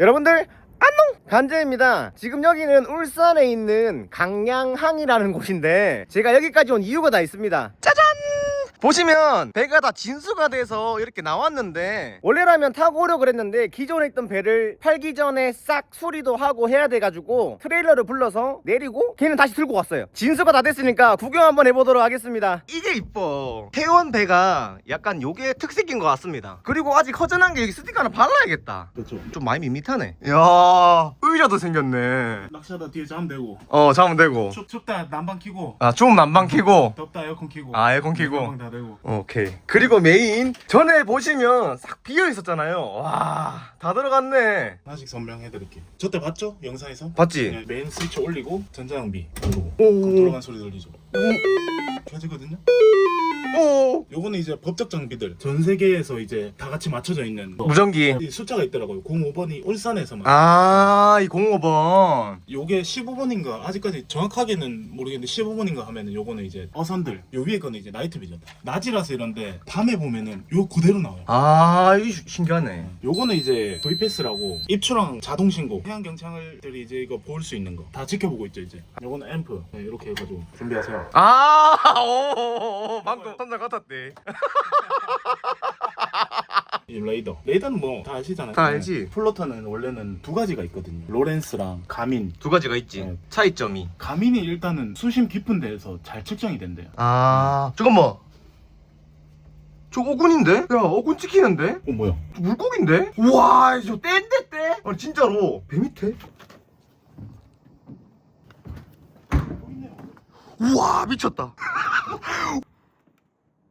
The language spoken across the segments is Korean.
여러분들 안녕! 간재입니다. 지금 여기는 울산에 있는 강양항이라는 곳인데 제가 여기까지 온 이유가 다 있습니다. 짜잔 보시면 배가 다 진수가 돼서 이렇게 나왔는데 원래라면 타고 오려고 그랬는데 기존에 있던 배를 팔기 전에 싹 수리도 하고 해야 돼가지고 트레일러를 불러서 내리고 걔는 다시 들고 왔어요. 진수가 다 됐으니까 구경 한번 해보도록 하겠습니다. 이게 이뻐. 태원 배가 약간 요게 특색인 것 같습니다. 그리고 아직 허전한 게 여기 스티커 하나 발라야겠다. 그렇죠. 좀 많이 밋밋하네. 야 의자도 생겼네. 낚시하다 뒤에 자면 되고. 어 자면 되고. 춥, 춥다. 난방 키고. 아좀 난방 켜고. 덥다. 에어컨 키고. 아 에어컨 켜고. 난방 다 되고 오케이 그리고 메인 전에 보시면 싹 비어 있었잖아요 와 다 들어갔네 하나씩 설명해드릴게요 저때 봤죠? 영상에서? 봤지? 그냥 메인 스위치 올리고 전자장비 누르고 오. 돌아간 소리 들리죠? 켜지거든요? 오 요거는 이제 법적 장비들. 전 세계에서 이제 다 같이 맞춰져 있는 거. 무전기. 이 숫자가 있더라고요. 05번이 울산에서만. 아 이 05번. 요게 15번인가? 아직까지 정확하게는 모르겠는데 15번인가 하면은 요거는 이제 어선들. 요 위에 거는 이제 나이트 비전. 낮이라서 이런데 밤에 보면은 요 그대로 나와요. 아 이거 신기하네. 요거는 이제 VPS라고 입추랑 자동 신고. 해양 경찰들이 이제 이거 볼 수 있는 거. 다 지켜보고 있죠 이제. 요거는 앰프. 네, 이렇게 해가지고 준비하세요. 아오 방금 선장 같았대 이 레이더 레이더는 뭐 다 아시잖아요 다 알지. 네. 플로터는 원래는 두 가지가 있거든요 로렌스랑 가민 두 가지가 있지 네. 차이점이 가민이 일단은 수심 깊은 데에서 잘 측정이 된대요 아 잠깐만 저 어군인데? 야 어군 찍히는데? 어 뭐야 저 물고기인데? 우와 저 떼인데 떼? 아니 진짜로 배 밑에? 우와 미쳤다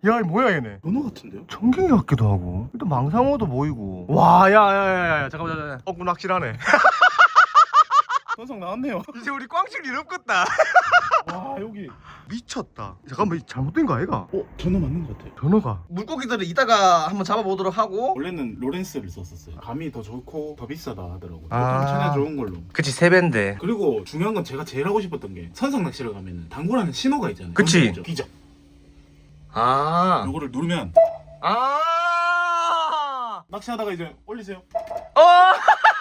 야 이 뭐야 얘네? 연어 같은데요? 청갱이 같기도 하고. 일단 망상어도 보이고. 와 야 야 야 야 잠깐만 잠깐만. 어군 확실하네. 선상 나왔네요. 이제 우리 꽝칠 일 없겠다. 와 여기. 미쳤다. 잠깐만 이 잘못된 거 아이가? 어 전화 맞는 것 같아요. 전어가. 물고기들을 이따가 한번 잡아보도록 하고. 원래는 로렌스를 썼었어요. 감이 더 좋고 더 비싸다 하더라고요. 아. 보통 천에 좋은 걸로. 그치 세 배인데. 그리고 중요한 건 제가 제일 하고 싶었던 게 선상 낚시를 가면은 당구라는 신호가 있잖아요. 그치. 비적 아. 요거를 누르면 아. 낚시하다가 이제 올리세요. 어!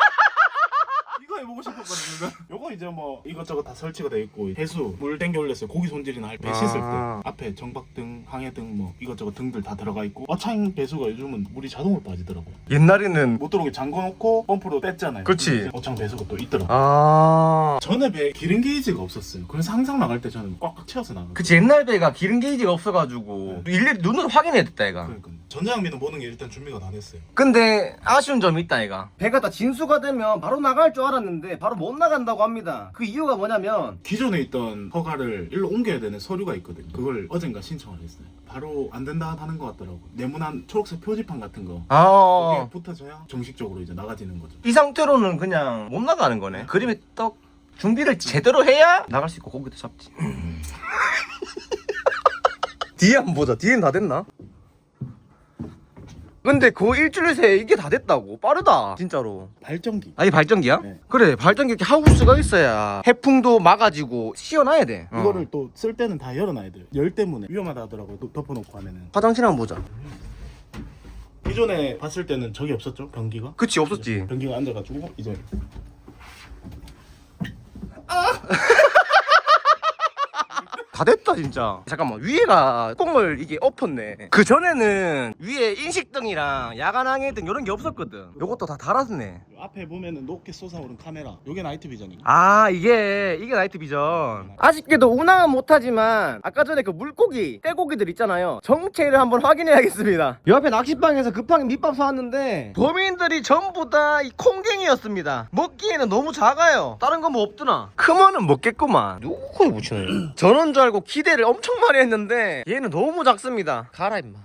이거 해보고 싶었거든요 요거 이제 뭐 이것저것 다 설치가 돼 있고 해수 물 땡겨 올렸어요. 고기 손질이나 할때 아. 씻을 때. 앞에 정박등 항해등 뭐 이것저것 등들 다 들어가 있고 어창 배수가 요즘은 물이 자동으로 빠지더라고요 옛날에는 못 들어오게 잠궈놓고 펌프로 뺐잖아요. 그치. 근데 이제 어창 배수가 또 있더라고요 아. 전에 배 기름 게이지가 없었어요. 그래서 항상 나갈 때 저는 꽉꽉 채워서 나가요. 그치 옛날 배가 기름 게이지가 없어가지고 일일이 눈으로 확인해야 됐다 얘가. 그러니까 전자장비는 보는 게 일단 준비가 다 됐어요. 근데 아쉬운 점이 있다 얘가. 배가 다 진수가 되면 바로 나갈 줄 알았는데 바로 못 나간다고 합니다. 그 이유가 뭐냐면 기존에 있던 허가를 일로 옮겨야 되는 서류가 있거든요. 그걸 어젠가 신청을 했어요. 바로 안 된다 하는 것 같더라고. 네모난 초록색 표지판 같은 거. 아. 거기에 붙어줘야 정식적으로 이제 나가지는 거죠. 이 상태로는 그냥 못 나가는 거네. 그림에 떡 준비를 제대로 해야 나갈 수 있고 고기도 잡지. 뒤에 한번 보자. 뒤엔 다 됐나? 근데 그 일주일 새에 이게 다 됐다고? 빠르다. 진짜로. 발전기. 아이 발전기야? 네. 그래 발전기 이렇게 하우스가 있어야 해풍도 막아지고 시원해야 돼. 어. 이거를 또 쓸 때는 다 열어놔야 돼요. 열 때문에. 위험하다 하더라고요. 또 덮어놓고 하면은. 화장실 한번 보자. 기존에 봤을 때는 저기 없었죠? 변기가? 그치 없었지. 변기가 앉아가지고 이제 다 됐다 진짜. 잠깐만 위에가 꽁을 이게 엎었네. 그 전에는 위에 인식등이랑 야간 항해등 이런 게 없었거든. 요것도 다 달았네. 요 앞에 보면은 높게 솟아오른 카메라. 요게 나이트 비전이에요 아 이게 이게 나이트 비전. 아쉽게도 운항은 못하지만 아까 전에 그 물고기 떼고기들 있잖아요. 정체를 한번 확인해야겠습니다. 요 앞에 낚시방에서 급하게 밑밥 사왔는데 범인들이 전부 다 이 콩갱이였습니다. 먹기에는 너무 작아요. 다른 건 뭐 없더나. 크면은 먹겠구만. 누구에 붙이네 전원 줄 알고 기대를 엄청 많이 했는데 얘는 너무 작습니다. 가라 임마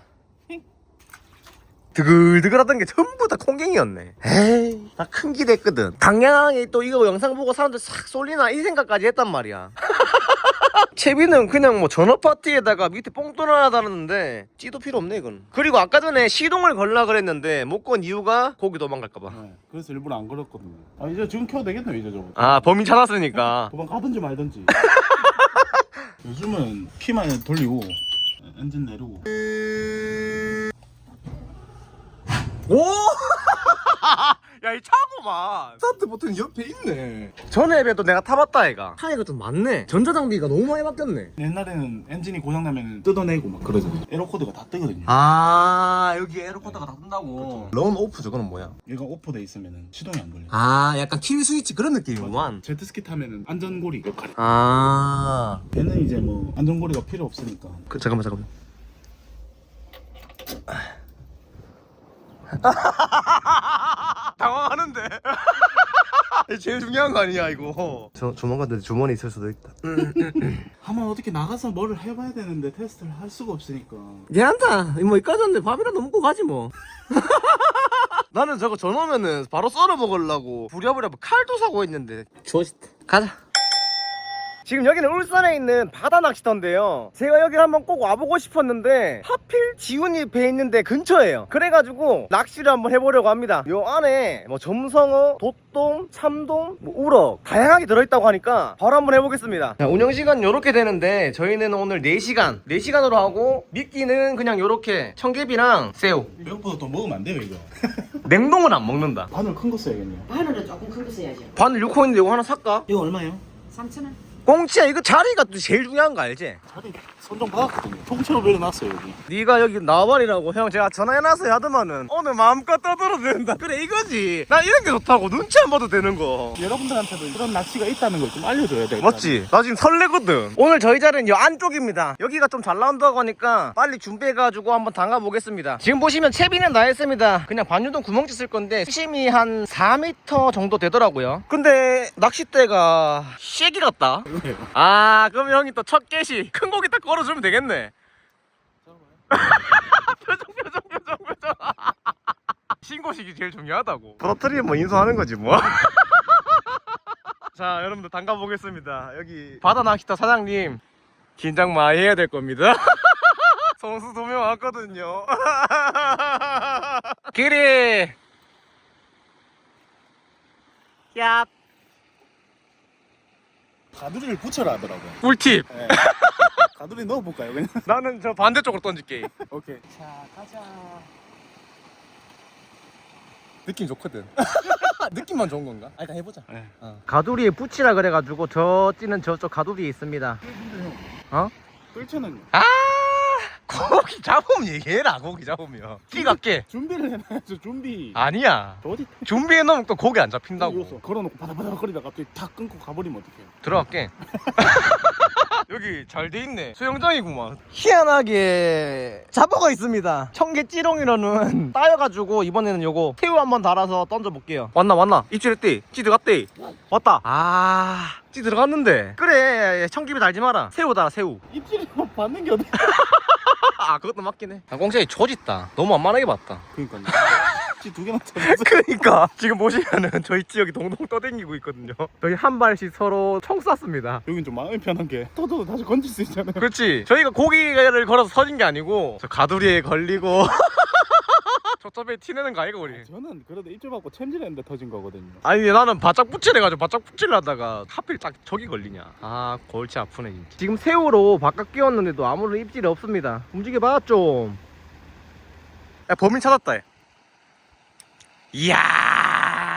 드글드글하던 게 전부 다 콩갱이였네. 에이, 나 큰 기대했거든. 당연하게 또 이거 영상 보고 사람들 싹 쏠리나 이 생각까지 했단 말이야. 채비는 그냥 뭐 전업 파티에다가 밑에 뽕돈 하나 달았는데 찌도 필요 없네 이건. 그리고 아까 전에 시동을 걸라 그랬는데 못 건 이유가 고기 도망갈까봐. 네, 그래서 일부러 안 걸었거든요 아 이제 지금 켜도 되겠네요 이제 저거 아 범인 찾았으니까. 도망 가든지 말든지 요즘은 키만 돌리고 엔진 내리고 오! 야 이 차고만 스타트 버튼 옆에 있네. 전에 앱에도 내가 타봤다 얘가. 차이가 좀 많네. 전자장비가 너무 많이 바뀌었네. 옛날에는 엔진이 고장나면 뜯어내고 막 그러잖아요. 에어코드가 다 뜨거든요. 아 여기 에어컨다가 다 뜬다고. 런 오프 저거는 뭐야? 얘가 오프돼 있으면 시동이 안 걸려요. 아 약간 킬 스위치 그런 느낌이구만. 제트스키 타면은 안전고리 역할. 아. 얘는 이제 뭐 안전고리가 필요 없으니까. 그, 잠깐만 잠깐만 당황하는데. 제일 중요한 거 아니야 이거. 저 조만간 내 주머니 있을 수도 있다. 한번 어떻게 나가서 뭐를 해봐야 되는데 테스트를 할 수가 없으니까. 괜찮다 뭐 이까지 왔는데 밥이라도 먹고 가지 뭐. 나는 저거 전오면은 바로 썰어 먹으려고 부랴부랴 칼도 사고 있는데. 좋았다. 가자 지금 여기는 울산에 있는 바다 낚시터인데요 제가 여기 한번 꼭 와보고 싶었는데 하필 지훈이 배 있는데 근처예요 그래가지고 낚시를 한번 해보려고 합니다 요 안에 뭐 점성어, 돛돔, 참돔, 뭐 우럭 다양하게 들어있다고 하니까 바로 한번 해보겠습니다 자, 운영시간 요렇게 되는데 저희는 오늘 4시간 4시간으로 하고 미끼는 그냥 요렇게 청개비랑 새우 이것보다 더 먹으면 안 돼요 이거 냉동은 안 먹는다 바늘 큰 거 써야겠네요 바늘은 조금 큰 거 써야죠. 바늘 6호인데 이거 하나 살까? 이거 얼마예요? 3,000원. 꽁치야 이거 자리가 또 제일 중요한 거 알지? 자리 선정 받았거든요. 통째로 밀어놨어요 여기. 네가 여기 나와버리라고 형 제가 전화해놨어요 하더만은. 오늘 마음껏 떠들어도 된다. 그래 이거지. 나 이런 게 좋다고. 눈치 안 봐도 되는 거. 여러분들한테도 이런 낚시가 있다는 걸 좀 알려줘야 돼 맞지? 나 지금 설레거든. 오늘 저희 자리는 이 안쪽입니다. 여기가 좀 잘 나온다고 하니까 빨리 준비해가지고 한번 담가보겠습니다. 지금 보시면 채비는 다 했습니다. 그냥 반유동 구멍지 쓸 건데 수심이 한 4m 정도 되더라고요. 근데 낚싯대가 쉐기 같다 왜요? 아 그럼 형이 또 첫 개시. 큰 고기 딱 걸어주면 되겠네. 표정 표정 표정 표정. 신고식이 제일 중요하다고. 부러뜨리면 뭐 인수하는 거지 뭐. 자 여러분들 담가 보겠습니다. 여기 바다 낚시터 사장님. 긴장 많이 해야 될 겁니다. 선수 두 명 왔거든요. 길이 야 가두리를 붙여라 하더라고요 꿀팁 네. 가두리 넣어볼까요 그냥? 나는 저 반대쪽으로 던질게 오케이 자, 가자. 느낌 좋거든. 느낌만 좋은 건가? 아, 일단 해보자. 네. 가두리에 붙이라 그래가지고 저 찌는 저쪽 가두리에 있습니다. 어? 뜰채는 아, 고기 잡으면 얘기해라. 고기 잡으면. 끼가 깨. 준비를 해놔야죠 준비 아니야. 저 어디 준비해 놓으면 또 고기 안 잡힌다고. 요소 걸어놓고 바다바다 거리다가 갑자기 탁 끊고 가버리면 어떡해요 들어갈게. 여기 잘 돼 있네. 수영장이구만. 희한하게 잡어가 있습니다. 청개 찌롱이로는 따여가지고 이번에는 요거 새우 한번 달아서 던져볼게요. 왔나 왔나? 입질했대. 찌 들어갔대. 왔다. 아, 찌 들어갔는데. 그래, 청개비 달지 마라. 새우 달아 새우. 입질이 뭐 받는 게 어디 아, 그것도 맞긴 해. 아, 공장이 조짓다. 너무 안만하게 봤다. 그니까요 찌두 개나 터져서 그러니까 지금 보시면은 저희 지역이 동동 떠댕기고 있거든요. 저희 한 발씩 서로 총 쐈습니다. 여긴 좀 마음이 편한 게 터도 다시 건질 수 있잖아요 그렇지. 저희가 고기를 걸어서 서진 게 아니고 저 가두리에 걸리고 저점에 티내는 거 아이가 우리. 저는 그래도 입질 받고 챔질했는데 터진 거거든요 아니 나는 바짝 붙이래가지고 바짝 붙이려다가 하필 딱 저기 걸리냐. 아 골치 아프네 진짜. 지금 새우로 바깥 끼웠는데도 아무런 입질이 없습니다. 움직여봐 좀. 야 범인 찾았다. 얘. 이야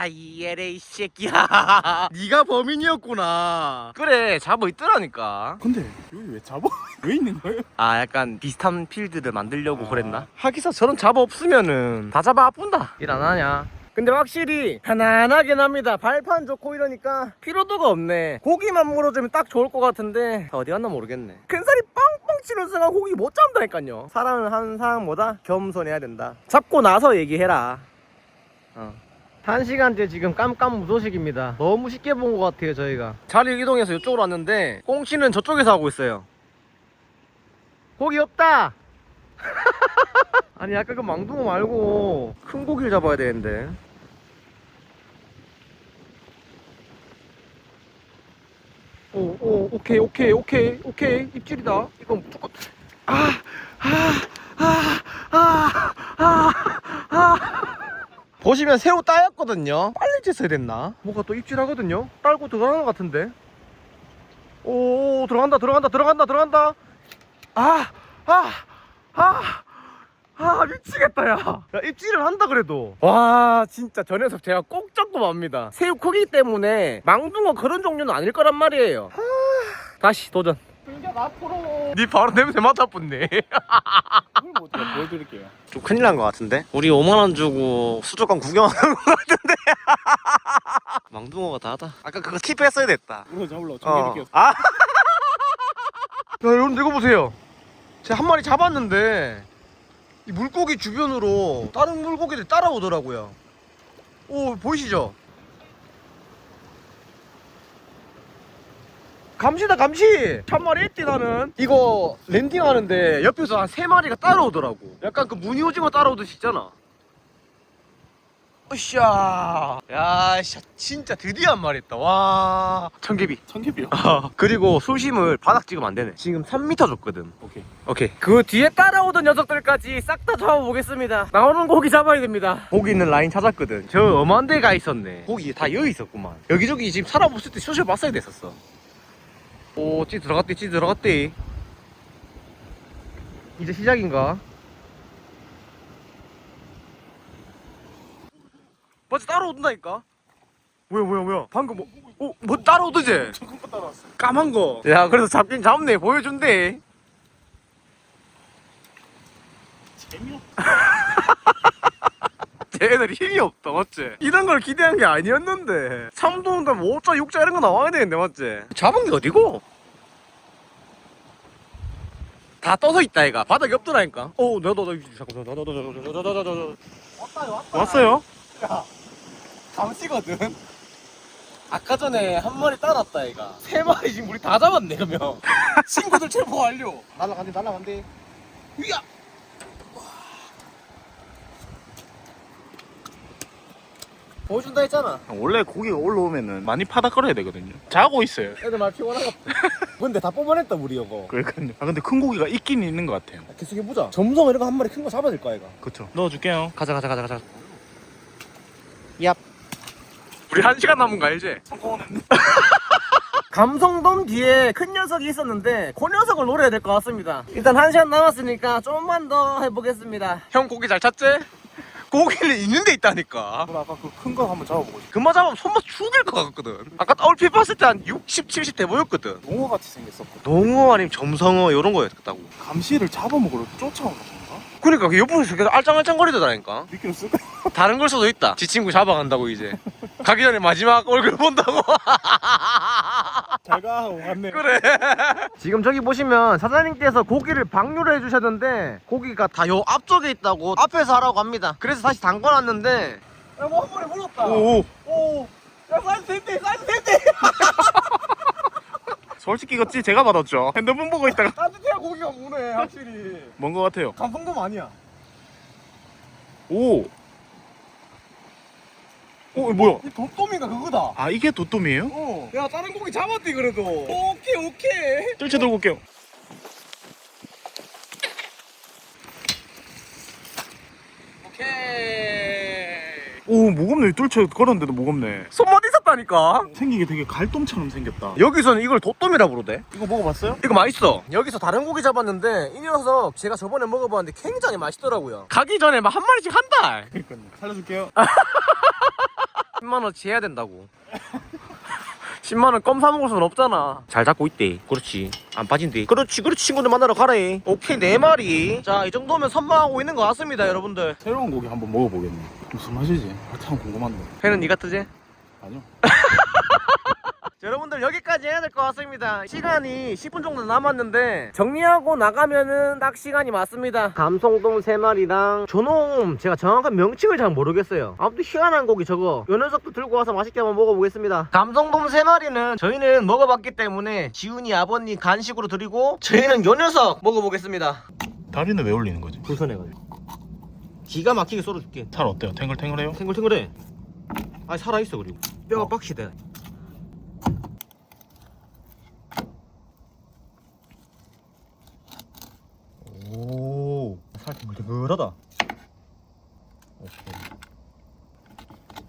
이에레 이 새끼야. 네가 범인이었구나. 그래 잡어 있더라니까. 근데 여기 왜 잡아? 왜 있는 거예요? 아 약간 비슷한 필드를 만들려고 아. 그랬나? 하기사 저런 잡아 없으면은 다 잡아 아픈다 일 안 하냐 근데 확실히 편안하긴 합니다 발판 좋고 이러니까 피로도가 없네 고기만 물어주면 딱 좋을 것 같은데 어디 갔나 모르겠네 큰살이 빵빵 치는 순간 고기 못 잡는다니까요 사람은 항상 겸손해야 된다 잡고 나서 얘기해라 어. 한 시간째 지금 깜깜무소식입니다 너무 쉽게 본 것 같아요 저희가 자리 이동해서 이쪽으로 왔는데 꽁치는 저쪽에서 하고 있어요 고기 없다. 아니 아까 그 망둥어 말고 큰 고기를 잡아야 되는데. 오, 오, 오케이, 오케이, 오케이, 오케이. 입질이다. 이건 무조건. 아, 아, 아, 아, 아, 아. 보시면 새우 따였거든요. 빨리 쬐어야 됐나? 뭐가 또 입질하거든요. 딸고 들어가는 것 같은데. 오, 들어간다, 들어간다, 들어간다, 들어간다. 아, 아, 아, 아 미치겠다 야. 야 입질을 한다 그래도. 와 진짜 저 녀석 제가 꼭 잡고 맙니다. 새우 크기 때문에 망둥어 그런 종류는 아닐 거란 말이에요. 하... 다시 도전. 승격 앞으로. 니 바로 냄새 맡아붙네. 이걸 뭐 보여드릴게요. 좀 큰일 난 것 같은데? 우리 5만원 주고 수족관 구경하는 것 같은데? 망둥어가 다다. 아까 그거 킵했어야 됐다. 물어 잡으러 어. 전기를 끼웠어. 아! 야, 여러분 이거 보세요. 제가 한 마리 잡았는데 이 물고기 주변으로 다른 물고기들이 따라오더라고요. 오, 보이시죠? 감시다 감시! 한 마리 했디 나는 이거 랜딩 하는데 옆에서 한 세 마리가 따라오더라고 약간 그 무늬 오징어 따라오듯이 있잖아 으쌰 야 씨, 진짜 드디어 한 마리 했다 와 청개비 청개비요. 그리고 수심을 바닥 찍으면 안 되네. 지금 3m 줬거든. 오케이. 오케이. 그 뒤에 따라오던 녀석들까지 싹 다 잡아보겠습니다. 나오는 고기 잡아야 됩니다. 고기 있는 라인 찾았거든. 저 엄한 데가 있었네. 고기 다 여기 있었구만. 여기저기 지금 없을 때 수술 봤어야 됐었어. 오, 찌 들어갔대, 찌 들어갔대. 이제 시작인가? 맞아, 따라오던다니까? 뭐야, 뭐야, 뭐야. 방금 뭐, 어, 뭐 따라오더지? 조금 거 따라왔어. 까만 거. 야, 그래도 잡긴 잡네. 보여준대. 재미없다. 쟤네들이 힘이 없다 맞지? 이런 걸 기대한 게 아니었는데 3도인가 5자 6자 이런 거 나와야 되는데 맞지? 잡은 게 어디고? 다 떠서 있다 애가 바닥에 없더라니까 오 나도 나도 잠깐 나도 나도 나도 나도 나도 나도 왔어요 야 잠시거든 아까 전에 한 마리 따랐다 얘가 세 마리 지금 우리 다 잡았네 그러면 친구들 체포 완료 날라간대 날라간대 위야 보여준다 했잖아. 원래 고기가 올라오면은 많이 파닥거려야 되거든요. 자고 있어요. 애들 말 피곤하겠다. 근데 다 뽑아냈다 우리 이거. 그러니까요. 아 근데 큰 고기가 있긴 있는 것 같아요. 계속 해보자. 점성 이런 거 한 마리 큰 거 잡아야 될 거야 이거. 그쵸. 넣어줄게요. 가자 가자 가자 가자. 얍. 우리 한 시간 남은 거 알지? 감성돔 뒤에 큰 녀석이 있었는데 그 녀석을 노려야 될 것 같습니다. 일단 한 시간 남았으니까 좀만 더 해보겠습니다. 형 고기 잘 찾지? 고기는 있는 데 있다니까. 아까 그 큰 거 한번 잡아보고 싶어. 금방 잡으면 손맛 죽일 것 같거든. 아까 얼핏 봤을 때 한 60, 70돼 보였거든. 농어 같이 생겼었고. 농어 아니면 점성어 이런 거였다고. 감시를 잡아먹으러 쫓아오는 건가? 그러니까 그 옆에서 계속 알짱알짱거리더라니까. 미끼를 쓸까? 다른 걸 수도 있다. 지 친구 잡아간다고 이제. 가기 전에 마지막 얼굴 본다고. 하고 갔네. 그래. 지금 저기 보시면 사장님께서 고기를 방류를 해주셨는데 고기가 다 요 앞쪽에 있다고 앞에서 하라고 합니다. 그래서 다시 담궈놨는데. 야 뭐 한 번에 물었다. 오. 오. 야 사이즈 됐대 사이즈 됐대. 솔직히 이거지 제가 받았죠. 핸드폰 보고 있다가 따뜻해야 고기가 무네 확실히. 뭔거 같아요. 감성돔 아니야. 오. 오 뭐야? 이 돔돔이가 그거다. 아 이게 도톰이에요? 어. 야 다른 고기 잡았대 그래도. 오케이 오케이. 뜰채 들고 올게요. 오케이. 오 무겁네. 뜰채 걸었는데도 무겁네. 손맛 있었다니까. 생기게 되게 갈돔처럼 생겼다. 여기서는 이걸 도톰이라 부르대. 이거 먹어봤어요? 이거 맛있어. 여기서 다른 고기 잡았는데 이 녀석 제가 저번에 먹어봤는데 굉장히 맛있더라고요. 가기 전에 막 한 마리씩 한 달. 그러니까요. 살려줄게요. 10만 원치 해야 된다고. 10만 원 껌 사 먹을 순 없잖아. 잘 잡고 있대. 그렇지. 안 빠진대. 그렇지, 그렇지. 친구들 만나러 가래. 오케이, 네 마리. 자, 이 정도면 선방하고 있는 것 같습니다, 여러분들. 새로운 고기 한번 먹어보겠네. 무슨 맛이지? 아, 참 궁금한데. 회는 니가 뜨지? 아니요. 자, 여러분들 여기까지 해야 될 것 같습니다. 시간이 10분 정도 남았는데 정리하고 나가면은 딱 시간이 맞습니다. 감성돔 3마리랑 조놈 제가 정확한 명칭을 잘 모르겠어요. 아무튼 희한한 고기 저거. 요 녀석도 들고 와서 맛있게 한번 먹어보겠습니다. 감성돔 3마리는 저희는 먹어봤기 때문에 지훈이 아버님 간식으로 드리고 저희는 요 녀석 먹어보겠습니다. 다리는 왜 올리는 거지? 불편해가지고. 기가 막히게 썰어줄게. 살 어때요? 탱글탱글해요? 탱글탱글해. 아니 살아있어 그리고. 뼈가 어. 빡시대 오, 살 정말 덜하다. 오케이.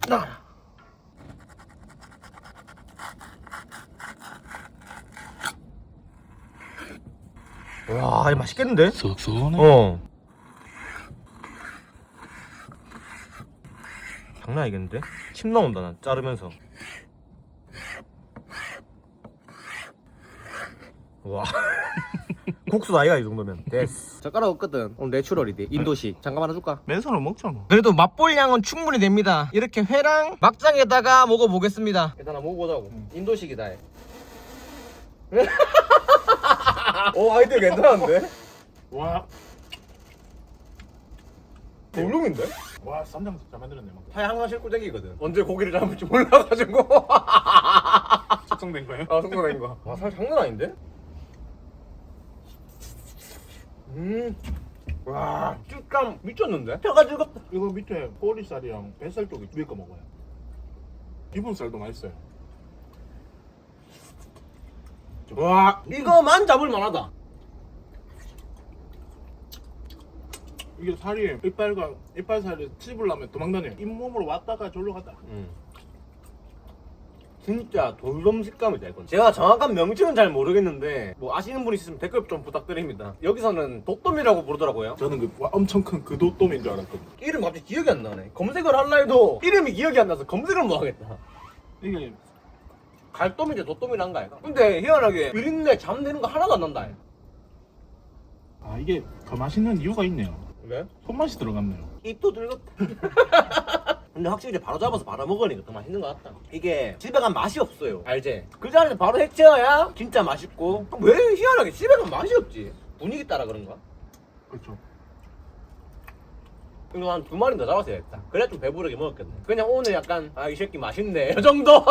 나. 와, 이 맛있겠는데? 썩썩하네. 어. 장난 아니겠는데? 침 나온다 난 자르면서. 와. 국수 나이가 이 정도면 됐어 젓가락 없거든 오늘 내추럴이디 인도식 잠깐 하나 줄까? 맨손으로 먹잖아 그래도 맛볼 양은 충분히 됩니다 이렇게 회랑 막장에다가 먹어보겠습니다 일단 한번 먹어보자고 인도식이다 해. 오 아이디어 괜찮은데? 와, 볼륨인데? 와 쌈장 잘 만들었네 막 파에 항상 다니거든 언제 고기를 잡을지 몰라가지고 숙성된 거예요? 아 성공된 거. 와, 살 장난 아닌데? 음. 와, 식감 미쳤는데? 혀가 즐겁다. 이거 밑에 꼬리살이랑 뱃살 쪽이 위에 거 먹어요 기본살도 맛있어요 와, 이거만 잡을 만하다. 이게 살이 이빨과 이빨살을 씹으려면 도망다녀요 잇몸으로 왔다가 절로 갔다 음. 진짜 돌돔 식감이다 이건. 제가 정확한 명칭은 잘 모르겠는데 뭐 아시는 분 있으면 댓글 좀 부탁드립니다. 여기서는 독돔이라고 부르더라고요. 저는 그 와, 엄청 큰 그 도톰인 줄 알았거든요 이름 갑자기 기억이 안 나네. 검색을 할라 해도 이름이 기억이 안 나서 검색을 못 하겠다. 이게 갈돔인데 도돔이란 거 아이가? 근데 희한하게 비린내 잠드는 거 하나도 안 난다. 아 이게 더 맛있는 이유가 있네요 왜? 손맛이 들어갔네요 입도 들었다. 근데 확실히 바로 잡아서 바로 먹으니까 더 맛있는 것 같다. 이게 집에 가면 맛이 없어요. 알지? 그 자리에서 바로 해치어야 진짜 맛있고. 왜 희한하게 집에 가면 맛이 없지? 분위기 따라 그런가? 그렇죠 이거 한 두 마리 더 잡았어야겠다. 그래야 좀 배부르게 먹었겠네. 그냥 오늘 약간 아 이 새끼 맛있네. 이 정도.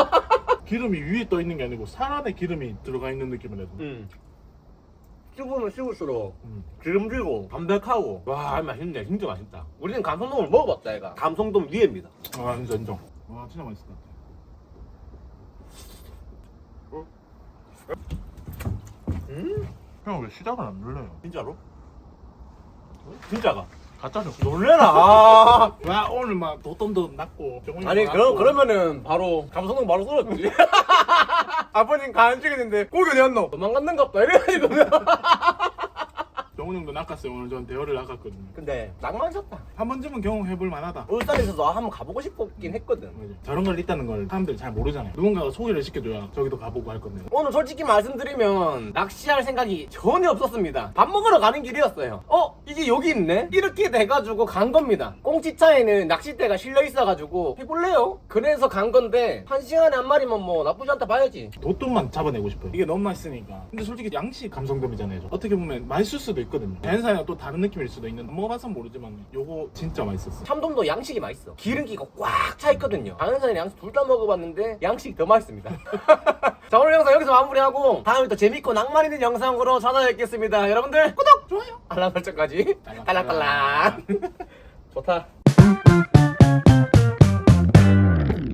기름이 위에 떠 있는 게 아니고 살 안에 기름이 들어가 있는 느낌을 해도 음. 씹으면 씹을수록 음. 기름지고 담백하고. 와 맛있네. 진짜 맛있다. 우리는 감성돔을 먹어봤다 얘가. 감성돔 위에입니다. 아 진짜 인정. 와 진짜 맛있을 것 같아. 음? 형 왜 시작을 안 눌러요? 진짜로? 진짜가? 가짜죠 놀래라! 아. 와 오늘 막 도tom도 났고. 아니 막 그럼. 그러면은 바로 감성돔 바로 썰었지 아버님 간식했는데 고기 어디 갔노? 도망갔는갑다 이래가지고 병원 형도 낚았어요 오늘 전 대화를 나갔거든요 근데 낭만이었다 한 번쯤은 경험해볼 만하다 울산에서도 한번 가보고 싶었긴 했거든 맞아. 저런 걸 있다는 걸 사람들이 잘 모르잖아요 누군가가 소개를 시켜줘야 저기도 가보고 할 건데 오늘 솔직히 말씀드리면 낚시할 생각이 전혀 없었습니다. 밥 먹으러 가는 길이었어요. 어? 이게 여기 있네? 이렇게 돼가지고 간 겁니다. 꽁치차에는 낚싯대가 실려 있어가지고 해볼래요? 그래서 간 건데 한 시간에 한 마리면 뭐 나쁘지 않다 봐야지. 도tom만 잡아내고 싶어요 이게 너무 맛있으니까 근데 솔직히 양식 감성돔이잖아요 저. 어떻게 보면 맛있을 수도 있거든요 자연산이랑 또 다른 느낌일 수도 있는데 먹어봐서 모르지만 요거 진짜 맛있었어 참돔도 양식이 맛있어. 기름기가 꽉 차 있거든요. 자연산이랑 양식 둘 다 먹어봤는데 양식이 더 맛있습니다. 자 오늘 영상 여기서 마무리하고 다음에 또 재밌고 낭만 있는 영상으로 찾아뵙겠습니다. 여러분들 구독, 좋아요, 알람 설정까지. 딸랑딸랑 좋다.